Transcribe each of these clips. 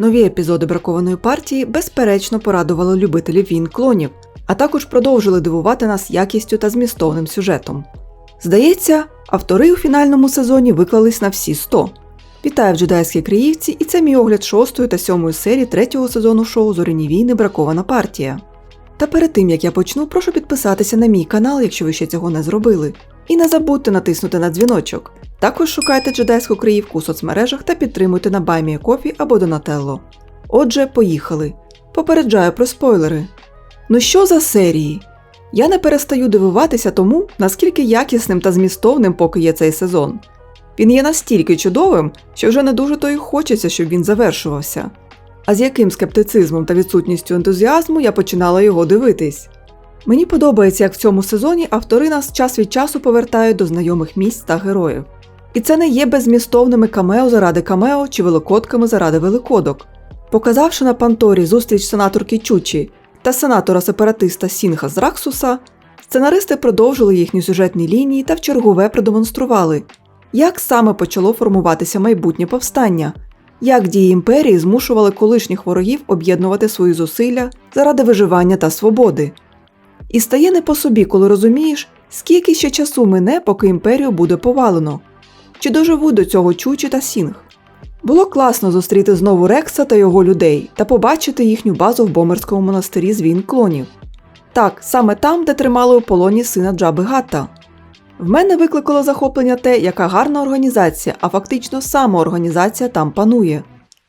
Нові епізоди бракованої партії безперечно порадували любителів війн клонів, а також продовжили дивувати нас якістю та змістовним сюжетом. Здається, автори у фінальному сезоні виклались на всі 100. Вітаю в джедайській Криївці, і це мій огляд шостої та сьомої серії третього сезону шоу Зоряні війни Бракована партія. Та перед тим як я почну, прошу підписатися на мій канал, якщо ви ще цього не зробили. І не забудьте натиснути на дзвіночок. Також шукайте джедайську Криївку у соцмережах та підтримуйте на BuyMeACoffee або Донателло. Отже, поїхали. Попереджаю про спойлери. Ну що за серії? Я не перестаю дивуватися тому, наскільки якісним та змістовним поки є цей сезон. Він є настільки чудовим, що вже не дуже то й хочеться, щоб він завершувався. А з яким скептицизмом та відсутністю ентузіазму я починала його дивитись. Мені подобається, як в цьому сезоні автори нас час від часу повертають до знайомих місць та героїв. І це не є беззмістовними камео заради камео чи великодками заради великодок. Показавши на Панторі зустріч сенаторки Чучі та сенатора-сепаратиста Сінха з Раксуса, сценаристи продовжили їхні сюжетні лінії та вчергове продемонстрували, як саме почало формуватися майбутнє повстання, як дії імперії змушували колишніх ворогів об'єднувати свої зусилля заради виживання та свободи. І стає не по собі, коли розумієш, скільки ще часу мине, поки імперію буде повалено, чи доживуть до цього Чучі та Сінг. Було класно зустріти знову Рекса та його людей та побачити їхню базу в Бомерському монастирі з війн клонів. Так, саме там, де тримали у полоні сина Джаби Гатта. В мене викликало захоплення те, яка гарна організація, а фактично самоорганізація там панує.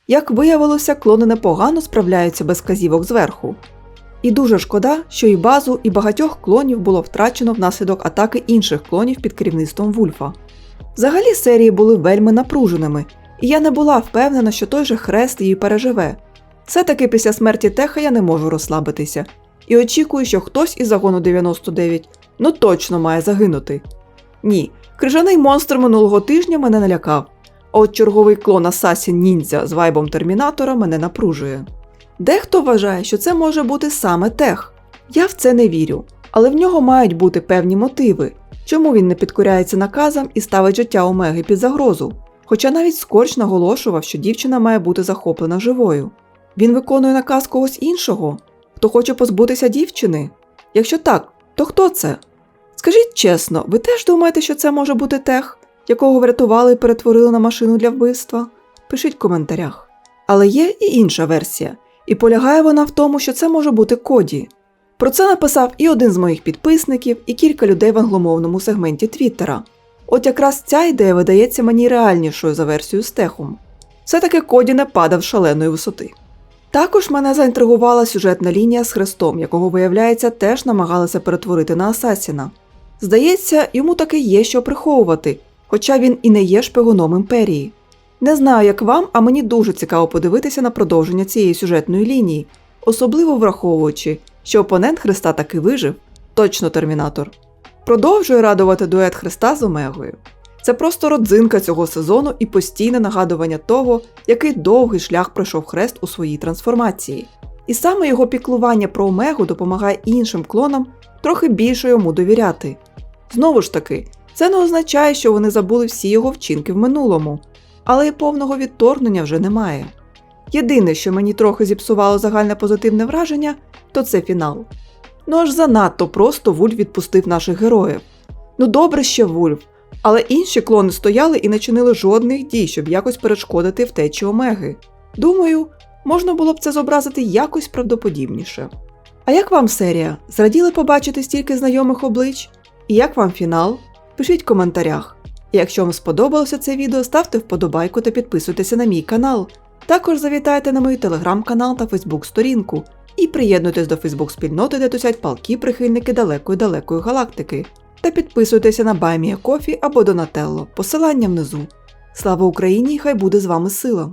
Як виявилося, клони непогано справляються без казівок зверху. І дуже шкода, що і базу, і багатьох клонів було втрачено внаслідок атаки інших клонів під керівництвом Вульфа. Взагалі серії були вельми напруженими, і я не була впевнена, що той же хрест її переживе. Все-таки після смерті Теха я не можу розслабитися, і очікую, що хтось із загону 99 ну точно має загинути. Ні, крижаний монстр минулого тижня мене не лякав, а от черговий клон Асасін Ніндзя з вайбом Термінатора мене напружує. Дехто вважає, що це може бути саме Тех. Я в це не вірю, але в нього мають бути певні мотиви, чому він не підкоряється наказам і ставить життя Омеги під загрозу. Хоча навіть Скорч наголошував, що дівчина має бути захоплена живою. Він виконує наказ когось іншого, хто хоче позбутися дівчини. Якщо так, то хто це? Скажіть чесно, ви теж думаєте, що це може бути тех, якого врятували і перетворили на машину для вбивства? Пишіть в коментарях. Але є і інша версія, і полягає вона в тому, що це може бути Коді. Про це написав і один з моїх підписників, і кілька людей в англомовному сегменті Твіттера. От якраз ця ідея видається мені реальнішою за версією з. Все-таки Коді не падав шаленої висоти. Також мене заінтригувала сюжетна лінія з Хрестом, якого, виявляється, теж намагалися перетворити на Асасіна. Здається, йому таки є що приховувати, хоча він і не є шпигуном імперії. Не знаю, як вам, а мені дуже цікаво подивитися на продовження цієї сюжетної лінії, особливо враховуючи, що опонент Христа таки вижив, точно термінатор. Продовжує радувати дует Христа з Омегою. Це просто родзинка цього сезону і постійне нагадування того, який довгий шлях пройшов хрест у своїй трансформації. І саме його піклування про Омегу допомагає іншим клонам трохи більше йому довіряти. Знову ж таки, це не означає, що вони забули всі його вчинки в минулому, але й повного відторгнення вже немає. Єдине, що мені трохи зіпсувало загальне позитивне враження, то це фінал. Ну аж занадто просто Вульф відпустив наших героїв. Ну добре ще Вульф, але інші клони стояли і не чинили жодних дій, щоб якось перешкодити втечі Омеги. Думаю, можна було б це зобразити якось правдоподібніше. А як вам серія? Зраділи побачити стільки знайомих облич? І як вам фінал? Пишіть в коментарях. І якщо вам сподобалося це відео, ставте вподобайку та підписуйтеся на мій канал. Також завітайте на мій телеграм-канал та фейсбук-сторінку і приєднуйтесь до фейсбук-спільноти, де тусять палки прихильники далекої далекої галактики. Та підписуйтеся на BuyMeACoffee або Донателло, посилання внизу. Слава Україні! Хай буде з вами сила!